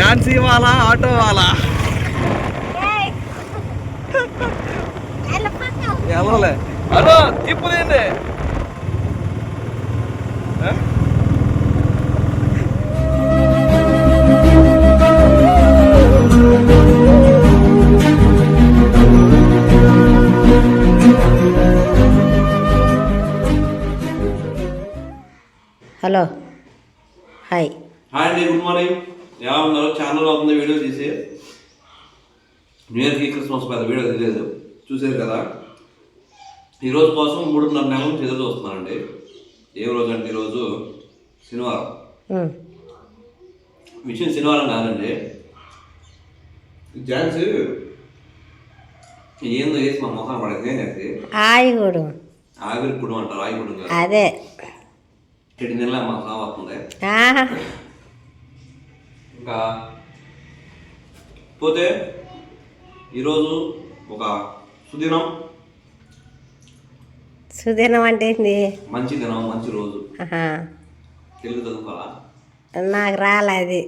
ఝాన్సీ వాలా auto వాలా? వెళ్ళలే అదో తిప్పులేండి ఆ? హలో. హాయ్. హాయ్ అండి గుడ్ మార్నింగ్. ఎలా ఉన్నారు ఛానల్ అవుతుంది వీడియో తీసి. న్యూ ఇయర్కి క్రిస్మస్ పెద్ద వీడియో తెలియదు చూసారు కదా? ఈ రోజు కోసం మూడున్నర నెలల నుంచి ఎదురు చూస్తున్నానండి. ఏ రోజు అంటే ఈరోజు శనివారం. విషయం శనివారం కాదండి. ఝాన్సీ ఏందో వేసి మా మొహం పడేది చేసి? ఆయిగూడు. ఆవిరి కుడం అంటారు ఆయి కుడం కాదు. అదే. చెడు నెల మా వస్తుంది. ఇంకా పోతే ఈరోజు ఒక సుదినం. సుదినం అంటే ఏంది? మంచి దినం మంచి రోజు. తెలుగు చదువుకోవాలా? నాకు రాలే అది.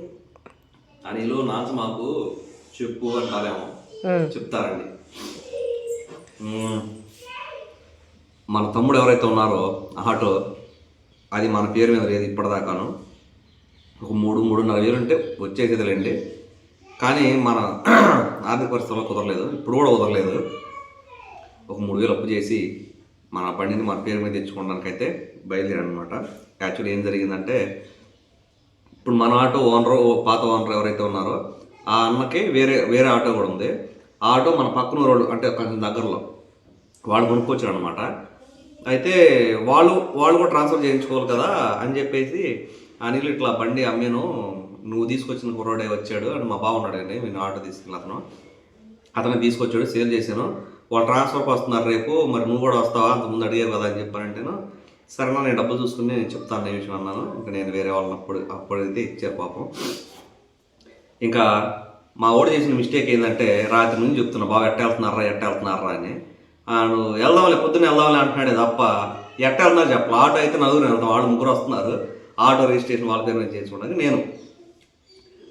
అనిలు నాచ మాకు చెప్పు అంటారేమో. చెప్తారండి. మన తమ్ముడు ఎవరైతే ఉన్నారో ఆటో అది మన పేరు మీద లేదు ఇప్పటిదాకాను. ఒక మూడు మూడున్నర వేలు ఉంటే వచ్చేసేదిలేండి. కానీ మన ఆర్థిక పరిస్థితుల్లో కుదరలేదు. ఇప్పుడు కూడా కుదరలేదు. ఒక మూడు వేలు అప్పు చేసి మన బండిని మన పేరు మీద తెచ్చుకోవడానికి అయితే యాక్చువల్లీ ఏం జరిగిందంటే ఇప్పుడు మన ఆటో ఓనర్ పాత ఓనర్ ఎవరైతే ఉన్నారో ఆ అన్నకి వేరే వేరే ఆటో కూడా ఉంది. ఆ ఆటో మన పక్కన రోడ్డు అంటే కొంచెం దగ్గరలో వాడు కొనుక్కొచ్చాడు అనమాట అయితే వాళ్ళు వాళ్ళు కూడా ట్రాన్స్ఫర్ చేయించుకోవాలి కదా అని చెప్పేసి అనిల్ ఇట్లా బండి అమ్మేను నువ్వు తీసుకొచ్చిన కుర్రోడే వచ్చాడు అని మా బావ ఉన్నాడండి నేను ఆటో తీసుకెళ్ళి అతను. అతను తీసుకొచ్చాడు సేల్ చేశాను. వాళ్ళు ట్రాన్స్ఫర్కి వస్తున్నారు రేపు మరి నువ్వు కూడా వస్తావా? అంత ముందు అడిగారు కదా అని చెప్పానంటేను సరేనా నేను డబ్బులు చూసుకుని నేను చెప్తాను ఈ విషయం అన్నాను. ఇంకా నేను వేరే వాళ్ళని అప్పుడు అప్పుడైతే ఇచ్చారు పాపం. ఇంకా మా ఓడి చేసిన మిస్టేక్ ఏంటంటే రాత్రి నుంచి చెప్తున్నా బాగా ఎట్ట వెళ్తున్నారా ఎట్ట వెళ్తున్నారా అని. నువ్వు వెళ్దాంలే పొద్దున్న వెళ్దాంలే అంటున్నాడే తప్ప ఎట్ట వెళ్తున్నారు చెప్పాలి ఆటో అయితే నలుగురు వెళ్తాం వాళ్ళు ముగ్గురు వస్తున్నారు. ఆటో రిజిస్ట్రేషన్ వాళ్ళ పేరు మీద చేసుకోవడానికి నేను.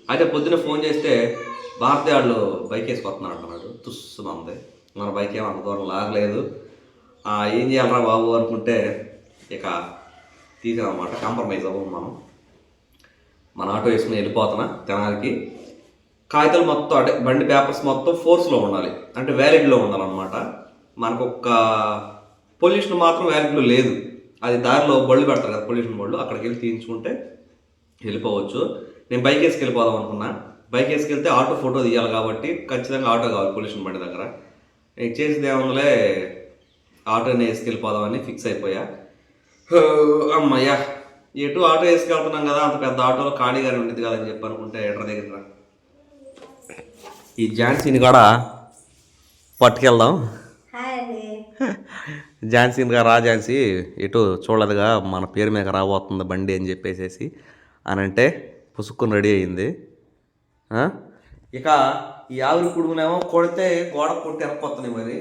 అయితే పొద్దున్న ఫోన్ చేస్తే భారతీయ వాళ్ళు బైక్ వేసుకొస్తున్నారు అంటున్నాడు. తుస్సుమంది మన బైక్ ఏమో అంత దూరం లాగలేదు. ఏం చేయాలరా బాబు అనుకుంటే ఇక తీసామన్నమాట కాంప్రమైజ్ అవ్వం మనం. మన ఆటో వేసుకుని వెళ్ళిపోతున్నా తెనాలికి. కాగితాలు మొత్తం అంటే బండి పేపర్స్ మొత్తం ఫోర్స్లో ఉండాలి. అంటే వ్యాలిడ్లో ఉండాలన్నమాట. మనకు పొల్యూషన్ మాత్రం వ్యాలిడ్లో లేదు. అది దారిలో బళ్ళు పెడతారు కదా పొల్యూషన్ బళ్ళు అక్కడికి వెళ్ళి తీయించుకుంటే వెళ్ళిపోవచ్చు. నేను బైక్ వేసుకు వెళ్ళిపోదాం అనుకున్నా. బైక్ వేసుకెళ్తే ఆటో ఫోటో తీయాలి కాబట్టి ఖచ్చితంగా ఆటో కావాలి పొల్యూషన్ బండి దగ్గర. నేను చేసింది ఏమలే ఆటోని వేసుకెళ్ళిపోదామని ఫిక్స్ అయిపోయా. అమ్మయ్యా ఎటు ఆటో వేసుకెళ్తున్నాం కదా అంత పెద్ద ఆటోలో ఖాళీగానే ఉండేది కదా అని చెప్పి అనుకుంటే ఎట్ర దగ్గర. ఈ ఝాన్సీని కూడా పట్టుకెళ్దాం. ఝాన్సీని రా ఝాన్సీ. ఎటు చూడలేదుగా మన పేరు మీద రాబోతుంది బండి అని చెప్పేసేసి అని అంటే పుసుక్కుని రెడీ అయింది? ఇక ఈ ఆవిరి కుడుమునేమో కొడితే గోడ కొట్టి వెనక్కొస్తున్నాయి మరి.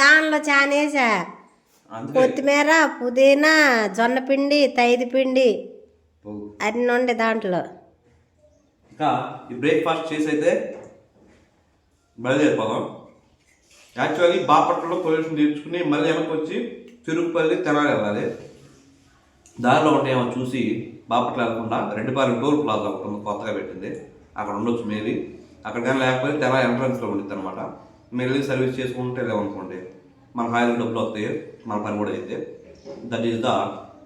దానిలో చానేసా కొత్తిమీర పుదీనా జొన్న పిండి తైది పిండి అన్నీ ఉండే దాంట్లో. ఇక ఈ బ్రేక్ఫాస్ట్ చేసి అయితే బయలుదేరిపోదాం. యాక్చువల్లీ బాపట్లలో పొల్యూషన్ తీర్చుకుని మళ్ళీ వెనక్కి వచ్చి తిరుపతి తెనాలి వెళ్ళాలి. దారిలో ఉంటాయేమో చూసి బాపట్ల వెళ్ళకుండా రెడ్డిపాలెం టోల్ ప్లాజా ఒకటి కొత్తగా పెట్టింది. అక్కడ ఉండొచ్చు మేబీ. అక్కడ కానీ లేకపోతే తెనాలి ఎంట్రన్స్లో ఉండిద్ది అనమాట మీరు వెళ్ళి సర్వీస్ చేసుకుంటే లేవనుకోండి మన హాయిలు డబ్బులు వస్తాయి మన పని కూడా అయితే దట్ ఈస్ ద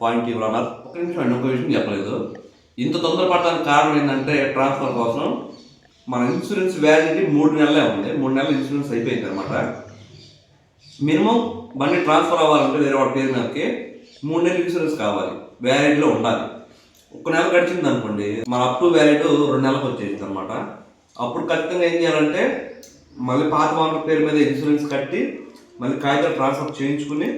పాయింట్ యూ రన్నర్ ఒక నిమిషం అండి ఒక విషయం చెప్పలేదు. ఇంత తొందరపడడానికి కారణం ఏంటంటే ట్రాన్స్ఫర్ కోసం మన ఇన్సూరెన్స్ వ్యాలిడిటీ మూడు నెలలే ఉంది. మూడు నెలలు ఇన్సూరెన్స్ అయిపోయింది అనమాట మినిమం బండి ట్రాన్స్ఫర్ అవ్వాలంటే వేరే వాడి పేరు మీదకి మూడు నెలలు ఇన్సూరెన్స్ కావాలి. వ్యాలిడ్లో ఉండాలి. ఒక నెల గడిచింది అనుకోండి మన అప్ టు వ్యాలిడ్ రెండు నెలలకు వచ్చేసింది అనమాట అప్పుడు ఖచ్చితంగా ఏం చేయాలంటే మళ్ళీ పాత వాళ్ళ పేరు మీద ఇన్సూరెన్స్ కట్టి మళ్ళీ కాగితాలు ట్రాన్స్ఫర్ చేయించుకుని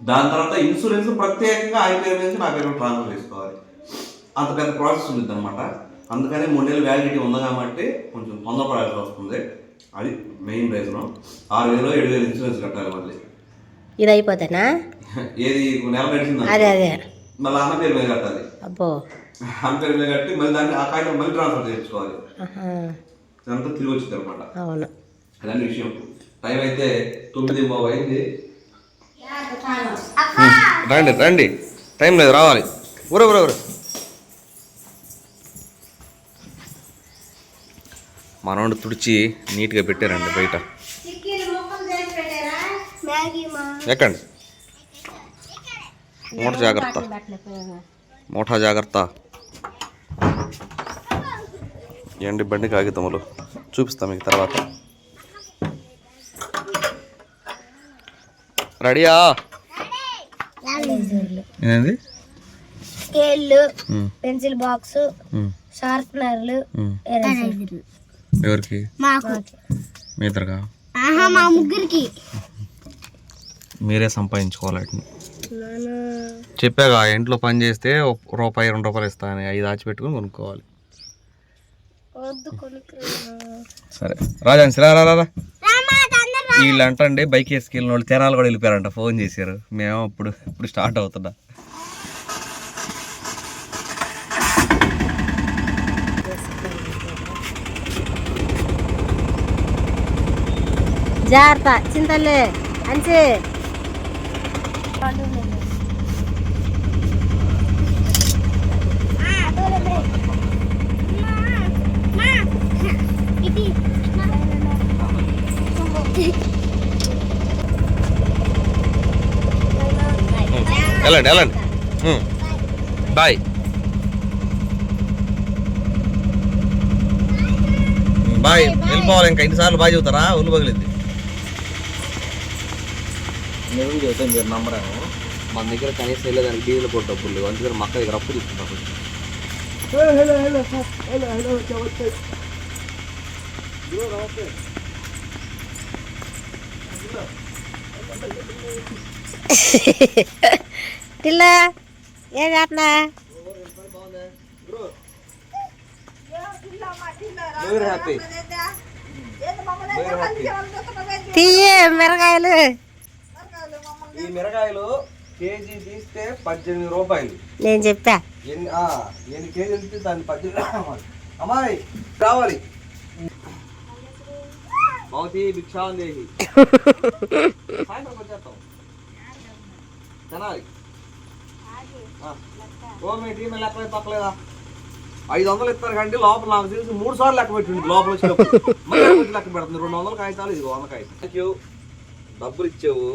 దాని తర్వాత ఇన్సూరెన్స్ ప్రత్యేకంగా ఆయన పేరు మీద నుంచి నా పేరు ట్రాన్స్ఫర్ చేసుకోవాలి. అంత పెద్ద ప్రాసెస్ ఉంటుంది అనమాట అందుకని మూడు నెలలు వ్యాలిడిటీ ఉంది కాబట్టి కొంచెం తొందరపడాల్సి వస్తుంది. అది మెయిన్ రీజన్ ఆరు వేలు ఏడు వేలు ఇన్సూరెన్స్ కట్టాలి మళ్ళీ. ఇది అయిపోతేనా ఏది నెల అదే అదే. మళ్ళీ అన్న పేరు మీద కట్టాలి. అబ్బో. ఆమె పేరు మీద కట్టి మళ్ళీ దాన్ని ఆ కాగితం మళ్ళీ ట్రాన్స్ఫర్ ఆహా, ఇదంతా తిరిగి వచ్చింది అనమాట అవును. అదని విషయం. టైం అయితే తొమ్మిది బాబు అయింది. రండి రండి. టైం లేదు రావాలి. ఊరే ఊరే ఊరే. మనోడు తుడిచి నీట్గా పెట్టారండి బయట. ఎక్కండి. మూట జాగ్రత్త. మూఠా జాగ్రత్త. ఏంటి బండి కాగితములు చూపిస్తా మీకు తర్వాత. రెడీయా? ఏంది? స్కేళ్ళు పెన్సిల్ బాక్స్ షార్ప్నర్లు ఎరేజర్లు ఎవరికి? మాకు. మీ ఇద్దరుగా ఆహా మా ముగ్గురికి. మీరే సంపాదించుకోవాలి వాటిని. చెప్పాగా ఇంట్లో పని చేస్తే ఒక రూపాయి రెండు రూపాయలు ఇస్తాను అవి దాచిపెట్టుకుని కొనుక్కోవాలి. వద్దు కొనుక్కు సరే. రా రా రా, రా. వీళ్ళు అంటండి బైక్ వేసుకెళ్ళిన వాళ్ళు తెనాలు కూడా వెళ్ళిపోయారంట. ఫోన్ చేశారు. మేము ఇప్పుడు ఇప్పుడు స్టార్ట్ అవుతున్నా జాగ్రత్త చింతలే అంచి. వెళ్ళండి వెళ్ళండి. బాయ్. బాయ్. వెళ్ళిపోవాలి ఇంకా. ఎన్నిసార్లు బాయ్ చెబుతారా? ఒళ్ళు పగిలింది. నిజం చెబుతాం మీరు నమ్మరేమో మన దగ్గర కనీసం వెళ్ళేదానికి డీజిల్ కూడా డబ్బులు లేవు. అందుకని మా అక్క దగ్గర అప్పు తీసుకుంటాం పిల్ల ఏం చేస్తున్నా? తీయ మిరగాయలు. ఈ మిరగాయలు కేజీ తీస్తే పద్దెనిమిది రూపాయలు. నేను చెప్పా. ఎన్ని ఆ, ఎన్ని కేజీలు తీస్తే దాన్ని పద్దెనిమిది రావాలి. అమ్మాయి. రావాలి. భవతి భిక్షాం దేహి సాయంత్రం వచ్చేస్తాం. తినాలి. ఆ. ఓ మీ టీం లెక్క తప్పలేదా ఐదు వందలు ఇస్తారు కంటే లోపల నాకు తెలిసి మూడు సార్లు లెక్క పెట్టింది లోపల వచ్చినప్పుడు. మళ్ళీ లెక్క పెడుతుంది. రెండు వందల కాగితాలు ఇది వంద కాగితం థ్యాంక్ యూ డబ్బులు ఇచ్చావు.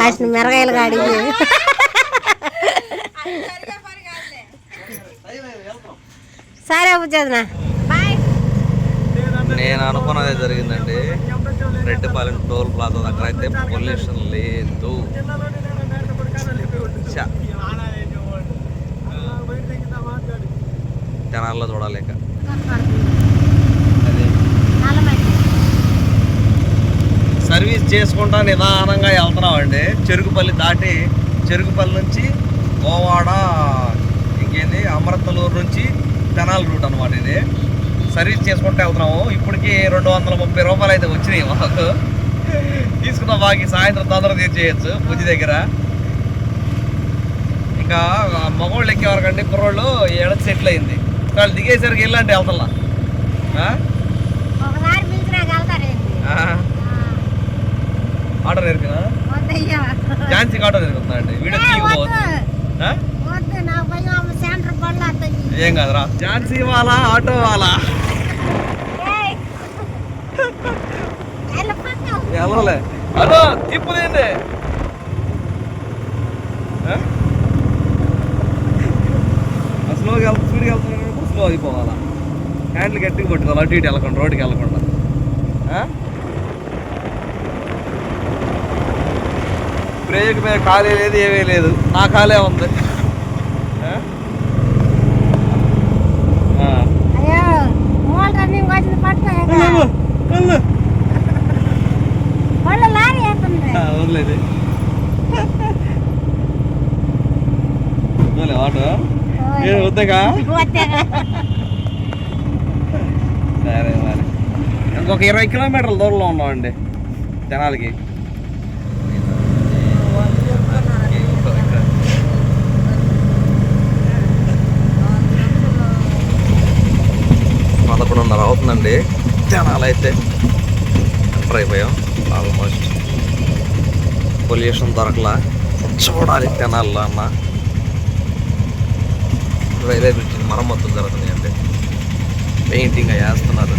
కాసిన మిరగాయలు కాడి. టైం అయింది, వెళ్తాం. సరే బుజ్జదినా. నేను అనుకున్నదే జరిగిందండి. రెడ్డిపాలెం టోల్ ప్లాజా దగ్గర అయితే పొల్యూషన్ లేదు. జనాల్లో చూడలేక సర్వీస్ చేసుకుంటా నిదానంగా వెళ్తున్నాం అండి చెరుకుపల్లి దాటి చెరుకుపల్లి నుంచి గోవాడ ఇంకేంది అమృతలూరు నుంచి తెనాలి రూట్ అనమాట ఇది. సర్వీస్ చేసుకుంటూ వెళ్తున్నాము. ఇప్పటికి రెండు వందల ముప్పై రూపాయలు అయితే వచ్చినాయి మాకు. తీసుకున్న బాకి సాయంత్రం తొందర తీర్చేయచ్చు బుద్ధి దగ్గర. ఇంకా మగవాళ్ళు ఎక్కేవారు కంటే కుర్రోళ్ళు ఏడ సెటిల్ అయింది. వాళ్ళు దిగేసరికి వెళ్ళండి వెళ్తున్నా ఆ? ఒకసారి పిలిచినాక వెళ్తారేంటి ఆ. ఆటో నేర్పినా వద్దయ్యా ఝాన్సీకి ఆటో నేర్పుతున్నా అండి వీడియో తీయకపోవచ్చు ఆ? వద్దు నా భయం సెంటర్ పళ్ళు వస్తాయి ఏం కాదురా ఝాన్సీ వాళ్ళ ఆటో వాళ్ళ ఎవరులే అదో తిప్పుదేంది స్లోగా వెళ్తా స్పీడ్గా వెళ్తున్నప్పుడు స్లో అయిపోవాలా హ్యాండిల్ గట్టిగా పట్టుకోవాలి అటు ఇటు వెళ్ళకుండా రోడ్డుకి వెళ్ళకుండా బ్రేక్ మీద ఖాళీ లేదు ఏమీ లేదు. నా ఖాళీ ఉంది. వదిలేదు. ఆటో. వద్దగా. సరే మరి. ఇంకొక ఇరవై కిలోమీటర్ల దూరంలో ఉన్నామండి జనాలకి. పదకొండున్నర అవుతుందండి. జనాలు అయితే ఎంటర్ అయిపోయాం ఆల్మోస్ట్ పొల్యూషన్ దొరకలా. చూడాలి తెనాల్లో అన్న. రైల్వే బ్రిడ్జ్ మరమ్మతులు జరుగుతున్నాయండి. పెయింటింగ్ వేస్తున్నారు.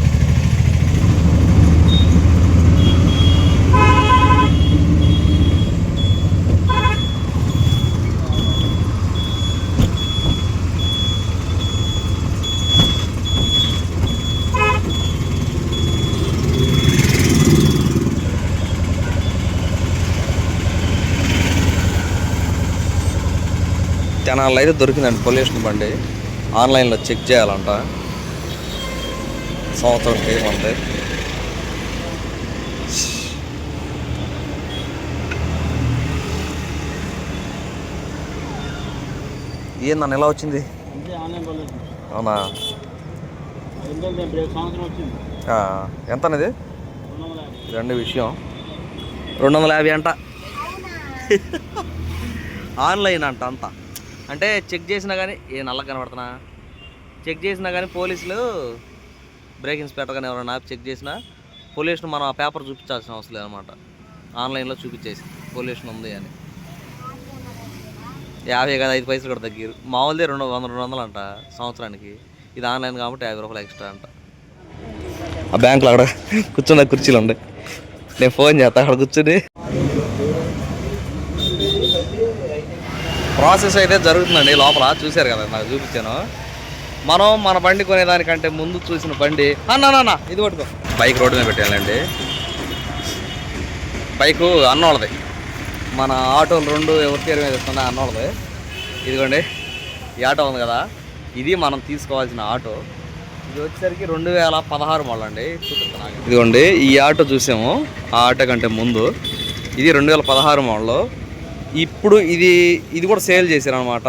తెనాల్లో అయితే దొరికిందండి పొల్యూషన్ బండి. ఆన్లైన్లో చెక్ చేయాలంట. సంవత్సరం ఏమంది ఏందన్న ఎలా వచ్చింది? అవునా? ఎంత అనేది రెండు విషయం. రెండు వందల యాభై అంట. ఆన్లైన్ అంట అంతా. అంటే చెక్ చేసినా కానీ ఏ నల్ల కనబడుతున్నా? చెక్ చేసినా కానీ పోలీసులు బ్రేక్ ఇన్స్పెక్టర్ కానీ ఎవరైనా ఆపి చెక్ చేసినా పొల్యూషన్ మనం ఆ పేపర్ చూపించాల్సిన అవసరం లేదనమాట ఆన్లైన్లో చూపించేసి పొల్యూషన్ ఉంది అని. యాభై కాదు ఐదు పైసలు కూడా తగ్గిరు. మామూలుదే రెండు వందల రెండు వందలు అంట సంవత్సరానికి. ఇది ఆన్లైన్ కాబట్టి యాభై రూపాయలు ఎక్స్ట్రా అంట. ఆ బ్యాంకులో అక్కడ కూర్చున్న కుర్చీలు ఉండే. నేను ఫోన్ చేస్తా అక్కడ కూర్చుని ప్రాసెస్ అయితే జరుగుతుందండి లోపల చూశారు కదా నాకు చూపించాను. మనం మన బండి కొనేదానికంటే ముందు చూసిన బండి అన్నా ఇది పట్టుకో. బైక్ రోడ్డు మీద పెట్టాలండి బైకు అన్నోళ్ళది మన ఆటోలు రెండు ఎవరి పేరు మీద ఇస్తున్నా అన్నోళ్ళది ఇదిగోండి ఈ ఆటో ఉంది కదా ఇది మనం తీసుకోవాల్సిన ఆటో. ఇది వచ్చేసరికి రెండు వేల పదహారు మోడల్ అండి. ఇదిగోండి ఈ ఆటో చూసాము ఆ ఆటో కంటే ముందు. ఇది రెండు వేల పదహారు మోడల్. ఇప్పుడు ఇది ఇది కూడా సేల్ చేశారు అనమాట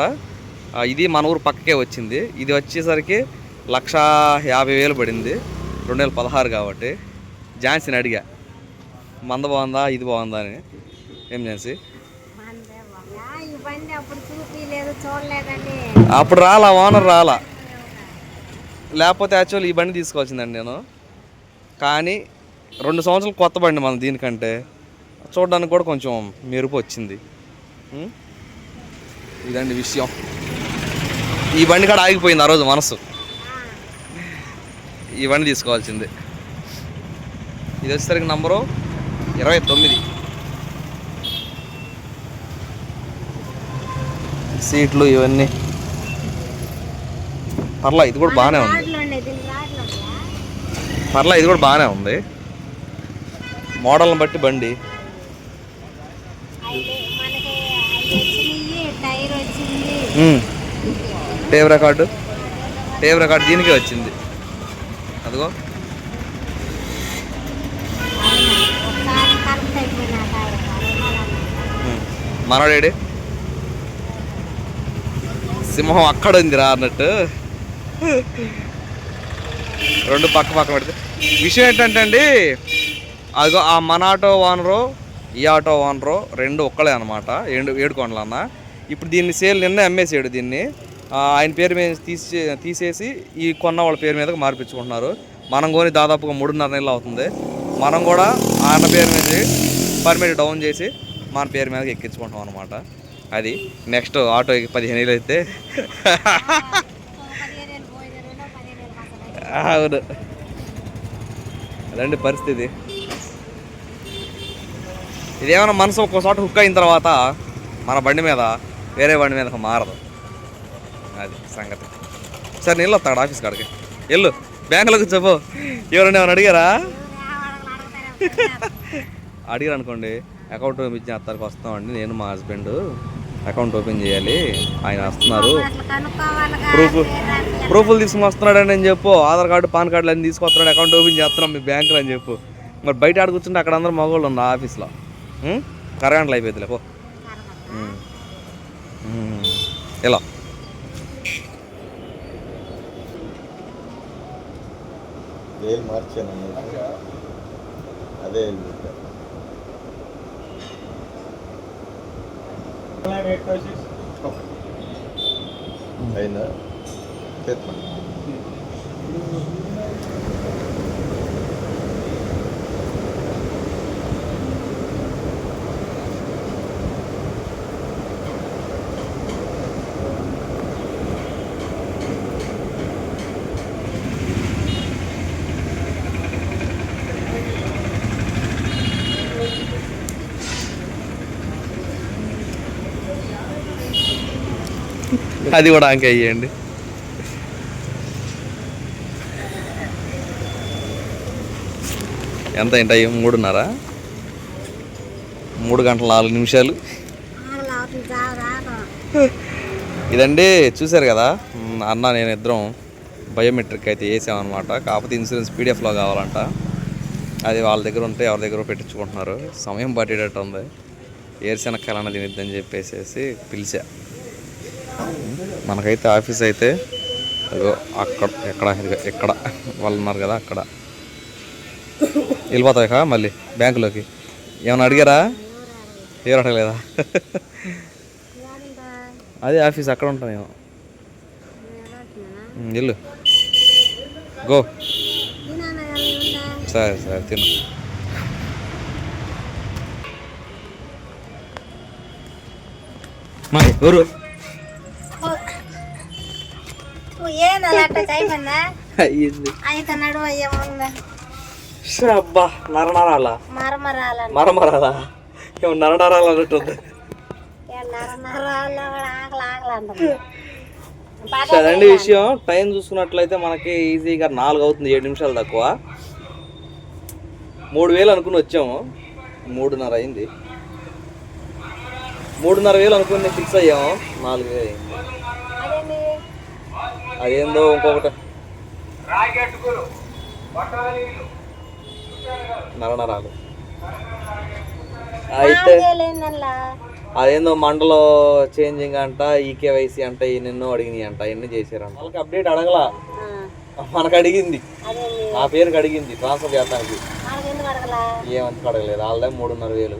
ఇది మన ఊరు పక్కకే వచ్చింది. ఇది వచ్చేసరికి లక్ష యాభై వేలు పడింది. రెండు వేల పదహారు కాబట్టి. ఝాన్సీని అడిగా. మంద బాగుందా? ఇది బాగుందా అని. ఏం ఝాన్సీ? అప్పుడు రాలా ఓనర్ రాలా. లేకపోతే యాక్చువల్ ఈ బండి తీసుకోవాల్సిందండి నేను. కానీ రెండు సంవత్సరాలు కొత్త బండి మన దీనికంటే. చూడడానికి కూడా కొంచెం మెరుపు వచ్చింది. ఇదండి విషయం. ఈ బండి కూడా ఆగిపోయింది ఆ రోజు మనసు. ఈ బండి తీసుకోవాల్సింది. ఇది వచ్చేసరికి నంబరు ఇరవై తొమ్మిది. సీట్లు ఇవన్నీ. పర్లా ఇది కూడా బాగానే ఉంది. పర్లా ఇది కూడా బాగానే ఉంది. మోడల్ని బట్టి బండి అయితే మనకి అవి వచ్చినాయి టైర్ వచ్చింది ఉమ్. Tape record. టేప్ రికార్డు దీనికే వచ్చింది. అదిగో. ఒకసారి మనోడేడి. సింహం అక్కడ ఉందిరా అన్నట్టు. రెండు పక్క పక్క పెడితే. విషయం ఏంటంటే అండి అదిగో ఆ మన ఆటో ఓనరు ఈ ఆటో ఓనరు రెండు ఒక్కలే అనమాట ఏడు ఏడుకోండలు అన్న ఇప్పుడు దీన్ని సేల్ నిన్న అమ్మేసాడు దీన్ని. ఆయన పేరు మీద తీసే తీసేసి ఈ కొన్న వాళ్ళ పేరు మీదకి మార్పించుకుంటున్నారు. మనం కొని దాదాపుగా మూడున్నర నెలలు అవుతుంది. మనం కూడా ఆయన పేరు మీద పర్మిట్ డౌన్ చేసి మన పేరు మీదకి ఎక్కించుకుంటాం అనమాట అది నెక్స్ట్ ఆటోకి పదిహేను వేలు అయితే. అవును. అదండి పరిస్థితి. ఇదేమైనా మనసు ఒక్కో హుక్ అయిన తర్వాత మన బండి మీద వేరే వాడి మీద మారదు. అది సంగతి. సరే నేను వస్తాడు ఆఫీస్ కాడికి? వెళ్ళు బ్యాంకులో కూర్చోపో ఎవరైనా ఏమైనా అడిగారా? అడిగారు అనుకోండి అకౌంట్ ఓపెన్ చేస్తానికి వస్తామండి నేను మా హస్బెండ్ అకౌంట్ ఓపెన్ చేయాలి ఆయన వస్తున్నారు. ప్రూఫ్ ప్రూఫ్లు తీసుకుని వస్తున్నాడని నేను చెప్పు. ఆధార్ కార్డు పాన్ కార్డులు అన్నీ తీసుకొస్తున్నాడు అకౌంట్ ఓపెన్ చేస్తున్నాం మీ బ్యాంకులో అని చెప్పు. మరి బయట ఆడ కూర్చుంటే అక్కడ అందరూ మగవాళ్ళు ఉన్నారు ఆఫీస్లో. కరగంటలు అయిపోతుంది పో. ఎలా వేలు మార్చాను అన్నమాట. అదే వేలు పెట్టా. అది కూడా ఇంకా అయ్యండి ఎంత ఏంటి అయ్యి మూడున్నర. మూడు గంటల నాలుగు నిమిషాలు. ఇదండి చూశారు కదా? అన్న నేను ఇద్దరం బయోమెట్రిక్ అయితే వేసామన్నమాట. కాకపోతే ఇన్సూరెన్స్ పీడిఎఫ్లో కావాలంట. అది వాళ్ళ దగ్గర ఉంటే ఎవరి దగ్గర పెట్టించుకుంటున్నారు. సమయం పట్టేటట్టు ఉంది ఏరుశనక్కాయలన్న తినిద్దని చెప్పేసి పిలిచా. మనకైతే ఆఫీస్ అయితే ఇదిగో అక్కడ ఎక్కడ ఇదిగో ఇక్కడ. వాళ్ళు ఉన్నారు కదా అక్కడ. వెళ్ళిపోతాయి కా మళ్ళీ బ్యాంకులోకి? ఏమైనా అడిగారా? ఎవరు అడగలేదా? అదే ఆఫీస్ అక్కడ ఉంటానేమో వెళ్ళు. గో. సరే సరే తిను. మరి ఎవరు? ఏంది అలా అట్ట అయిపోయిందా అయ్యింది అయితే నడువు అయ్యేముందా అబ్బా నరనరాల మరమరాలని మరమరాలా ఏమో నరనరాలు అన్నట్టుంది అదండి విషయం టైం చూసుకున్నట్లయితే మనకి ఈజీగా నాలుగు అవుతుంది ఏడు నిమిషాలు తక్కువ. మూడు వేలు అనుకుని వచ్చాము. మూడున్నర అయింది. మూడున్నర వేలు అనుకుని ఫిక్స్ అయ్యాము. నాలుగు వేలు అయింది. అదేందో ఇంకొకటి. నరనరాలు. అయితే అదేందో మండలో చేంజింగ్ అంట ఈకేవైసీ అంట ఎన్నెన్నో అడిగినాయి అంట ఎన్ని చేశారంట. వాళ్ళకి అప్డేట్ అడగలా. మనకు అడిగింది నా పేరుకి అడిగింది ట్రాన్స్ఫర్ చేస్తానికి. మనకి ఏమంత అడగలేదు వాళ్ళదే మూడున్నర వేలు.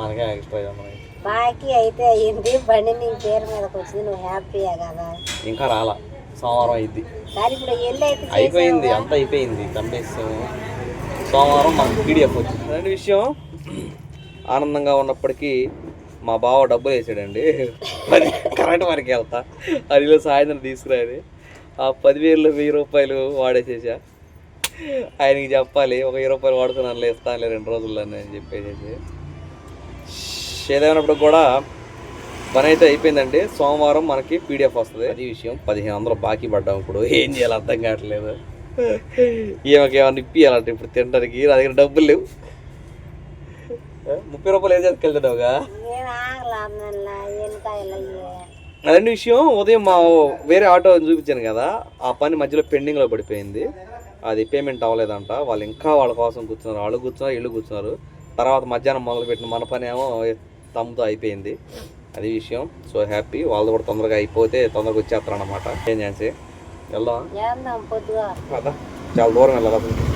మనకే ఎక్స్ట్రా ఇవ్వమని. బాకీ అయితే అయ్యింది బండి నీ పేరు మీదకి వచ్చింది నువ్వు హ్యాపీయా కదా. ఇంకా రాలా. సోమవారం అయింది. అయిపోయింది అంతా అయిపోయింది కంపేసాము సోమవారం మనకు పీడిఎఫ్ వచ్చింది. రెండు విషయం ఆనందంగా ఉన్నప్పటికీ మా బావ డబ్బులు వేసాడండి. పది కరెంట్ వరకు వెళ్తా. అదిలో సాయంత్రం తీసుకురాని. ఆ పదివేలు వెయ్యి రూపాయలు వాడేసేసా. ఆయనకి చెప్పాలి ఒక వెయ్యి రూపాయలు వాడుకున్నాను ఇస్తానులే రెండు రోజుల్లో అని చెప్పేసి ఏదైనప్పుడు కూడా పని అయితే అయిపోయిందండి. సోమవారం మనకి పీడిఎఫ్ వస్తుంది. అది విషయం పదిహేను వందలు బాకీ పడ్డాం ఇప్పుడు. ఏం చేయాలి అర్థం కావట్లేదు. ఏమకి ఏమన్నా ఇప్పియాలంటే ఇప్పుడు తినడానికి? నా దగ్గర డబ్బులు లేవు. ముప్పై రూపాయలు ఏం చేసుకెళ్తున్నావుగా అదండి విషయం ఉదయం మా వేరే ఆటో చూపించాను కదా ఆ పని మధ్యలో పెండింగ్లో పడిపోయింది. అది పేమెంట్ అవ్వలేదంట. వాళ్ళు ఇంకా వాళ్ళ కోసం కూర్చున్నారు. వాళ్ళు కూర్చున్నారు ఇల్లు కూర్చున్నారు. తర్వాత మధ్యాహ్నం మొదలుపెట్టిన మన పని ఏమో తమ్ముతో అయిపోయింది. అది విషయం. సో హ్యాపీ వాళ్ళది కూడా తొందరగా అయిపోతే తొందరగా వచ్చేస్తారు అనమాట ఏం చేసి వెళ్దాం చాలా దూరం వెళ్ళాలి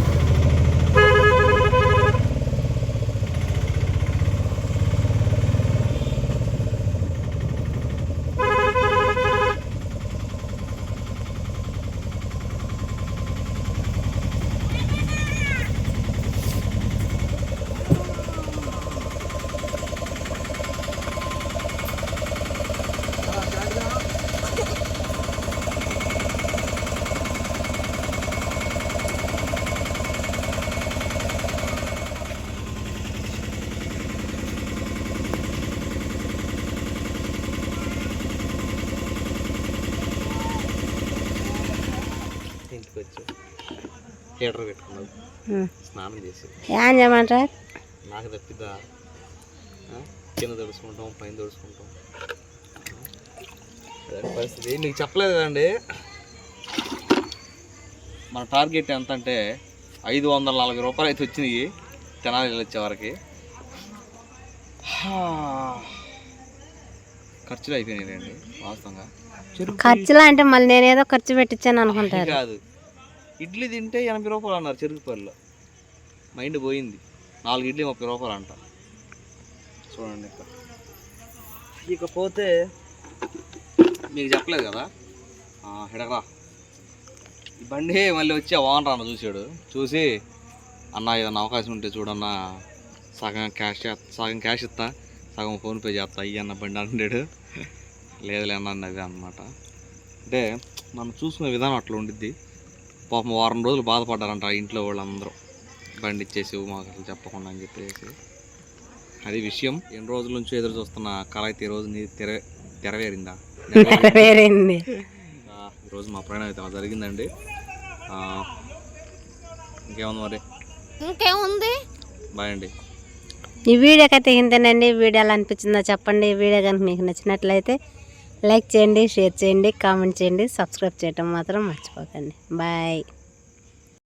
వచ్చి హీటర్ పెట్టుకున్నావు స్నానం చేసి. ఏం చేయమంటారు? నాకు తప్పిద్దా? కింద తుడుచుకుంటాం పైన తుడుచుకుంటాం. పరిస్థితి. నీకు చెప్పలేదు కదండి? మన టార్గెట్ ఎంత అంటే ఐదు వందల నలభై రూపాయలు అయితే వచ్చినాయి. తెనాలి వెళ్ళొచ్చే వరకు. హా. ఖర్చులు అయిపోయినాయండి వాస్తవంగా. చెరుకు ఖర్చులు అంటే మళ్ళీ నేనేదో ఖర్చు పెట్టించాను అనుకుంటారు. కాదు. ఇడ్లీ తింటే ఎనభై రూపాయలు అన్నారు చెరుకుపల్లిలో మైండ్ పోయింది. నాలుగు ఇడ్లీ ముప్పై రూపాయలు అంట. చూడండి ఇక్కడ. ఇకపోతే మీకు చెప్పలేదు కదా? హిడకరా ఈ బండి మళ్ళీ వచ్చి ఓనర్ అన్న చూసాడు చూసి అన్న ఏదన్నా అవకాశం ఉంటే చూడన్నా సగం క్యాష్ సగం క్యాష్ ఇస్తా సగం ఫోన్పే చేస్తా ఇయ్యి అన్న బండి అంటాడు. లేదులే అన్న అదే అనమాట అంటే మనం చూసుకునే విధానం అట్లా ఉండిద్ది. పాపం వారం రోజులు బాధపడ్డారంట ఆ ఇంట్లో వాళ్ళందరూ. బండి ఇచ్చేసి మాకు అసలు చెప్పకుండా అని చెప్పేసి. అది విషయం. ఎన్ని రోజుల నుంచి ఎదురు చూస్తున్న కళ అయితే ఈ రోజు నీ తెర తెరవేరిందా? వేరేంది ఆ, ఈరోజు మా ప్రయాణం అయితే అలా జరిగిందండి. ఇంకేముంది మరి? ఇంకేముంది? బాయ్ అండి. ఈ వీడియోకి అయితే ఇంతేనండి. వీడియో ఎలా అనిపించిందో చెప్పండి. ఈ వీడియో కనుక మీకు నచ్చినట్లయితే లైక్ చేయండి షేర్ చేయండి కామెంట్ చేయండి సబ్స్క్రైబ్ చేయటం మాత్రం మర్చిపోకండి. బాయ్.